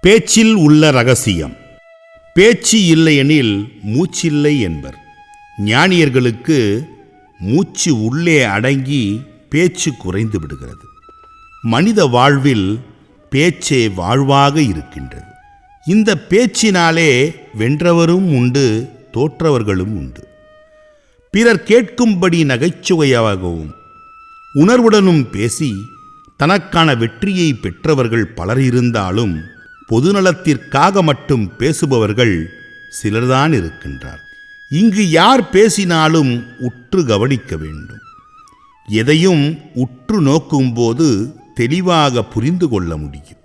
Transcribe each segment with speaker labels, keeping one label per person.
Speaker 1: பேச்சில் உள்ள ரகசியம். பேச்சு இல்லையெனில் மூச்சில்லை என்பர். ஞானியர்களுக்கு மூச்சு உள்ளே அடங்கி பேச்சு குறைந்து விடுகிறது. மனித வாழ்வில் பேச்சே வாழ்வாக இருக்கின்றது. இந்த பேச்சினாலே வென்றவரும் உண்டு தோற்றவர்களும் உண்டு. பிறர் கேட்கும்படி நகைச்சுவையாகவும் உணர்வுடனும் பேசி தனக்கான வெற்றியை பெற்றவர்கள் பலர் இருந்தாலும் பொதுநலத்திற்காக மட்டும் பேசுபவர்கள் சிலர்தான் இருக்கின்றார். இங்கு யார் பேசினாலும் உற்று கவனிக்க வேண்டும். எதையும் உற்று நோக்கும்போது தெளிவாக புரிந்து கொள்ள முடியும்.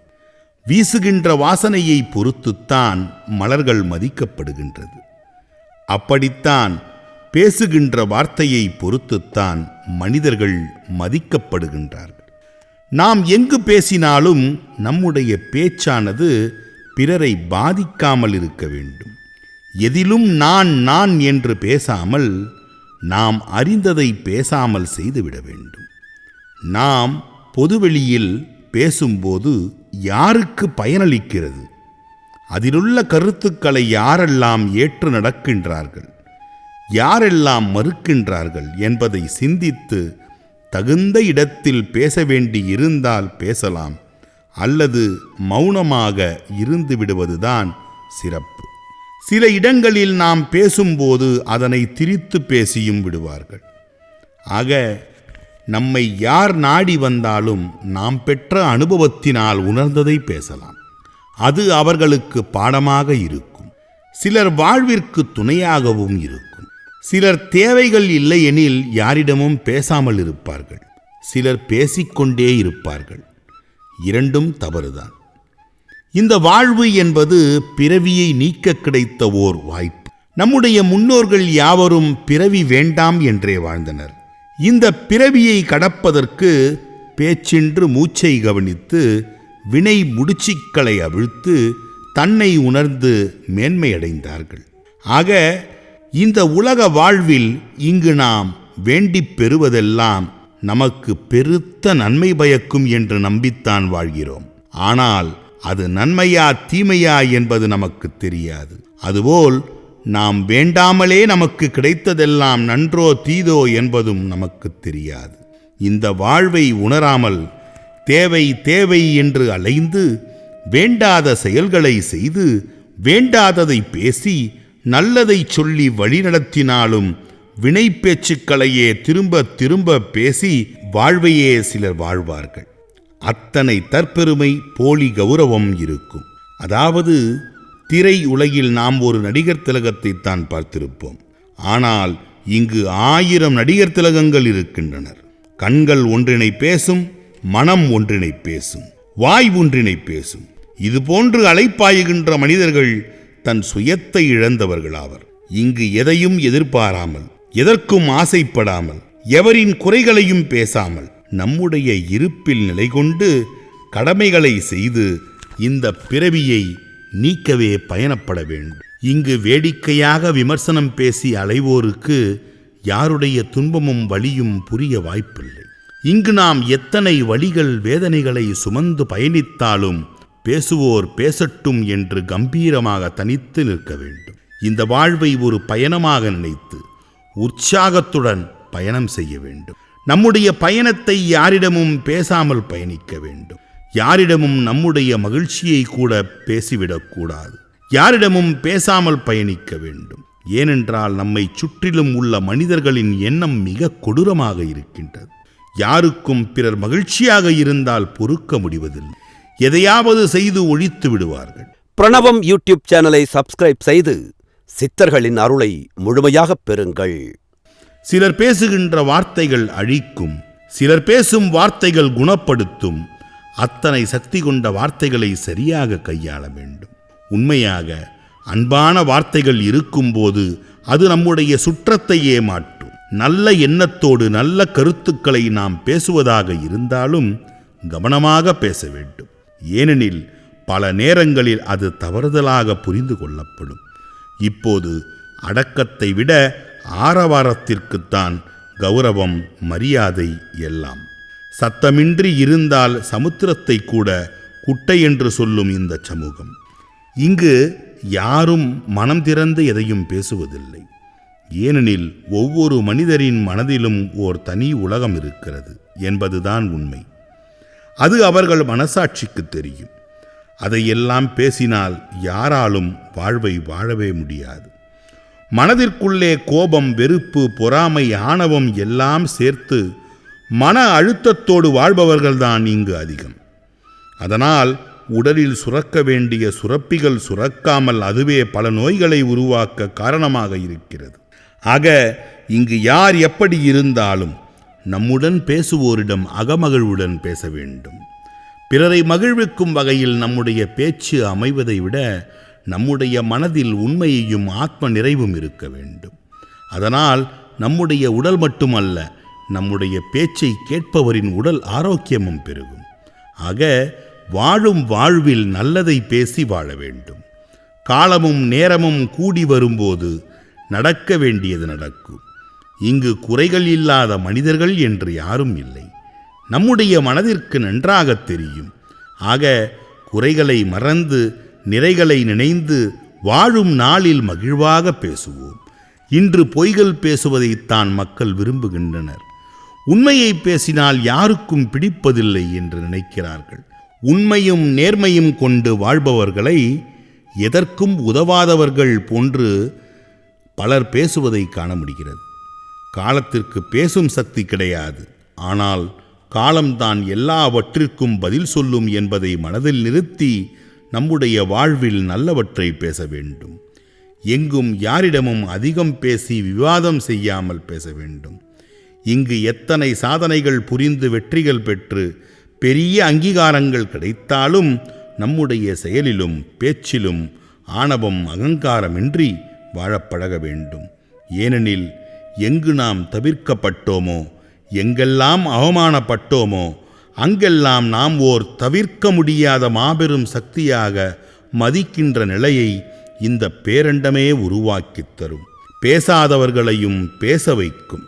Speaker 1: வீசுகின்ற வாசனையை பொறுத்துத்தான் மலர்கள் மதிக்கப்படுகின்றது. அப்படித்தான் பேசுகின்ற வார்த்தையை பொறுத்துத்தான் மனிதர்கள் மதிக்கப்படுகின்றார்கள். நாம் எங்கு பேசினாலும் நம்முடைய பேச்சானது பிறரை பாதிக்காமல் இருக்க வேண்டும். எதிலும் நான் நான் என்று பேசாமல் நாம் அறிந்ததை பேசாமல் செய்துவிட வேண்டும். நாம் பொதுவெளியில் பேசும்போது யாருக்கு பயனளிக்கிறது? அதிலுள்ள கருத்துக்களை யாரெல்லாம் ஏற்று நடக்கின்றார்கள்? யாரெல்லாம் மறுக்கின்றார்கள் என்பதை சிந்தித்து தகுந்த இடத்தில் பேச வேண்டி இருந்தால் பேசலாம் அல்லது மௌனமாக இருந்து விடுவதுதான் சிறப்பு. சில இடங்களில் நாம் பேசும்போது அதனை திரித்து பேசியும் விடுவார்கள். ஆக நம்மை யார் நாடி வந்தாலும் நாம் பெற்ற அனுபவத்தினால் உணர்ந்ததை பேசலாம். அது அவர்களுக்கு பாடமாக இருக்கும். சிலர் வாழ்விற்கு துணையாகவும் இருக்கும். சிலர் தேவைகள் இல்லையெனில் யாரிடமும் பேசாமல் இருப்பார்கள். சிலர் பேசிக்கொண்டே இருப்பார்கள். இரண்டும் தவறுதான். இந்த வாழ்வு என்பது பிறவியை நீக்க கிடைத்த ஓர் வாய்ப்பு. நம்முடைய முன்னோர்கள் யாவரும் பிறவி வேண்டாம் என்றே வாழ்ந்தனர். இந்த பிறவியை கடப்பதற்கு பேச்சின்று மூச்சை கவனித்து வினை முடிச்சிக்களை அவிழ்த்து தன்னை உணர்ந்து மேன்மையடைந்தார்கள். ஆக இந்த உலக வாழ்வில் இங்கு நாம் வேண்டிப் பெறுவதெல்லாம் நமக்கு பெருத்த நன்மை பயக்கும் என்று நம்பித்தான் வாழ்கிறோம். ஆனால் அது நன்மையா தீமையா என்பது நமக்கு தெரியாது. அதுபோல் நாம் வேண்டாமலே நமக்கு கிடைத்ததெல்லாம் நன்றோ தீதோ என்பதும் நமக்கு தெரியாது. இந்த வாழ்வை உணராமல் தேவை தேவை என்று அலைந்து வேண்டாத செயல்களை செய்து வேண்டாததை பேசி நல்லதை சொல்லி வழிநடத்தினாலும் வினை பேச்சுக்களையே திரும்ப திரும்ப பேசி வாழ்வையே சிலர் வாழ்வார்கள். அத்தனை தற்பெருமை போலி கௌரவம் இருக்கும். அதாவது திரை உலகில் நாம் ஒரு நடிகர் திலகத்தை தான் பார்த்திருப்போம். ஆனால் இங்கு ஆயிரம் நடிகர் திலகங்கள் இருக்கின்றனர். கண்கள் ஒன்றினை பேசும் மனம் ஒன்றினை பேசும் வாய் ஒன்றினை பேசும். இதுபோன்று அலைப்பாயுகின்ற மனிதர்கள் தன் சுயத்தை இழந்தவர்களாவர். இங்கு எதையும் எதிர்பாராமல் எதற்கும் ஆசைப்படாமல் எவரின் குறைகளையும் பேசாமல் நம்முடைய இருப்பில் நிலை கொண்டு கடமைகளை செய்து இந்த பிறவியை நீக்கவே பயணப்பட வேண்டும். இங்கு வேடிக்கையாக விமர்சனம் பேசி அலைவோருக்கு யாருடைய துன்பமும் வலியும் புரிய வாய்ப்பில்லை. இங்கு நாம் எத்தனை வழிகள் வேதனைகளை சுமந்து பயணித்தாலும் பேசுவோர் பேசட்டும் என்று கம்பீரமாக தனித்து நிற்க வேண்டும். இந்த வாழ்வை ஒரு பயணமாக நினைத்து உற்சாகத்துடன் பயணம் செய்ய வேண்டும். நம்முடைய பயணத்தை யாரிடமும் பேசாமல் பயணிக்க வேண்டும். யாரிடமும் நம்முடைய மகிழ்ச்சியை கூட பேசிவிடக்கூடாது யாரிடமும் பேசாமல் பயணிக்க வேண்டும். ஏனென்றால் நம்மை சுற்றிலும் உள்ள மனிதர்களின் எண்ணம் மிக கொடூரமாக இருக்கின்றது. யாருக்கும் பிறர் மகிழ்ச்சியாக இருந்தால் பொறுக்க முடிவதில்லை. எதையாவது செய்து ஒழித்து விடுவார்கள்.
Speaker 2: பிரணவம் யூடியூப் சேனலை சப்ஸ்கிரைப் செய்து சித்தர்களின் அருளை முழுமையாகப் பெறுங்கள்.
Speaker 1: சிலர் பேசுகின்ற வார்த்தைகள் அழிக்கும் சிலர் பேசும் வார்த்தைகள் குணப்படுத்தும் அத்தனை சக்தி கொண்ட வார்த்தைகளை சரியாக கையாள வேண்டும். உண்மையாக அன்பான வார்த்தைகள் இருக்கும்போது அது நம்முடைய சுற்றத்தை ஏமாற்றும் நல்ல எண்ணத்தோடு நல்ல கருத்துக்களை நாம் பேசுவதாக இருந்தாலும் கவனமாக பேச வேண்டும். ஏனெனில் பல நேரங்களில் அது தவறுதலாக புரிந்து கொள்ளப்படும். இப்போது அடக்கத்தை விட ஆரவாரத்திற்குத்தான் கௌரவம் மரியாதை எல்லாம். சத்தமின்றி இருந்தால் சமுத்திரத்தை கூட குட்டை என்று சொல்லும் இந்த சமூகம். இங்கு யாரும் மனம் திறந்து எதையும் பேசுவதில்லை. ஏனெனில் ஒவ்வொரு மனிதரின் மனதிலும் ஓர் தனி உலகம் இருக்கிறது என்பதுதான் உண்மை. அது அவர்கள் மனசாட்சிக்கு தெரியும். அதையெல்லாம் பேசினால் யாராலும் வாழ்வை வாழவே முடியாது. மனதிற்குள்ளே கோபம் வெறுப்பு பொறாமை ஆணவம் எல்லாம் சேர்த்து மன அழுத்தத்தோடு வாழ்பவர்கள்தான் இங்கு அதிகம். அதனால் உடலில் சுரக்க வேண்டிய சுரப்பிகள் சுரக்காமல் அதுவே பல நோய்களை உருவாக்க காரணமாக இருக்கிறது. ஆக இங்கு யார் எப்படி இருந்தாலும் நம்முடன் பேசுவோரிடம் அகமகிழ்வுடன் பேச வேண்டும். பிறரை மகிழ்விக்கும் வகையில் நம்முடைய பேச்சு அமைவதை விட நம்முடைய மனதில் உண்மையையும் ஆத்ம நிறைவும் இருக்க வேண்டும். அதனால் நம்முடைய உடல் மட்டுமல்ல நம்முடைய பேச்சை கேட்பவரின் உடல் ஆரோக்கியமும் பெருகும். ஆக வாழும் வாழ்வில் நல்லதை பேசி வாழ வேண்டும். காலமும் நேரமும் கூடி வரும்போது நடக்க வேண்டியது நடக்கும். இங்கு குறைகள் இல்லாத மனிதர்கள் என்று யாரும் இல்லை. நம்முடைய மனதிற்கு நன்றாகத் தெரியும். ஆக குறைகளை மறந்து நிறைகளை நினைந்து வாழும் நாளில் மகிழ்வாக பேசுவோம். இன்று பொய்கள் பேசுவதைத்தான் மக்கள் விரும்புகின்றனர். உண்மையை பேசினால் யாருக்கும் பிடிப்பதில்லை என்று நினைக்கிறார்கள். உண்மையும் நேர்மையும் கொண்டு வாழ்பவர்களை எதற்கும் உதவாதவர்கள் போன்று பலர் பேசுவதை காண முடிகிறது. காலத்திற்கு பேசும் சக்தி கிடையாது. ஆனால் காலம்தான் எல்லாவற்றிற்கும் பதில் சொல்லும் என்பதை மனதில் நிறுத்தி நம்முடைய வாழ்வில் நல்லவற்றை பேச வேண்டும். எங்கும் யாரிடமும் அதிகம் பேசி விவாதம் செய்யாமல் பேச வேண்டும். இங்கு எத்தனை சாதனைகள் புரிந்து வெற்றிகள் பெற்று பெரிய அங்கீகாரங்கள் கிடைத்தாலும் நம்முடைய செயலிலும் பேச்சிலும் ஆணவம் அகங்காரமின்றி வாழப்பழக வேண்டும். ஏனெனில் எங்கு நாம் தவிர்க்கப்பட்டோமோ எங்கெல்லாம் அவமானப்பட்டோமோ அங்கெல்லாம் நாம் ஓர் தவிர்க்க முடியாத மாபெரும் சக்தியாக மதிக்கின்ற நிலையை இந்த பேரண்டமே உருவாக்கித் தரும். பேசாதவர்களையும் பேச வைக்கும்.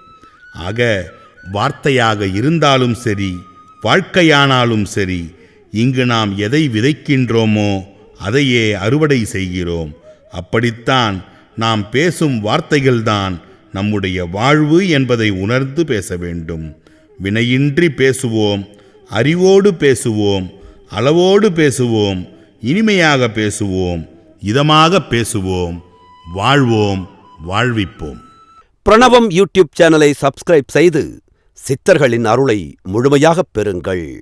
Speaker 1: ஆக வார்த்தையாக இருந்தாலும் சரி வாழ்க்கையானாலும் சரி இங்கு நாம் எதை விதைக்கின்றோமோ அதையே அறுவடை செய்கிறோம். அப்படித்தான் நாம் பேசும் வார்த்தைகள்தான் நம்முடைய வாழ்வு என்பதை உணர்ந்து பேச வேண்டும். வினையின்றி பேசுவோம் அறிவோடு பேசுவோம் அளவோடு பேசுவோம் இனிமையாக பேசுவோம் இதமாக பேசுவோம். வாழ்வோம் வாழ்விப்போம்.
Speaker 2: பிரணவம் யூடியூப் சேனலை சப்ஸ்கிரைப் செய்து சித்தர்களின் அருளை முழுமையாகப் பெறுங்கள்.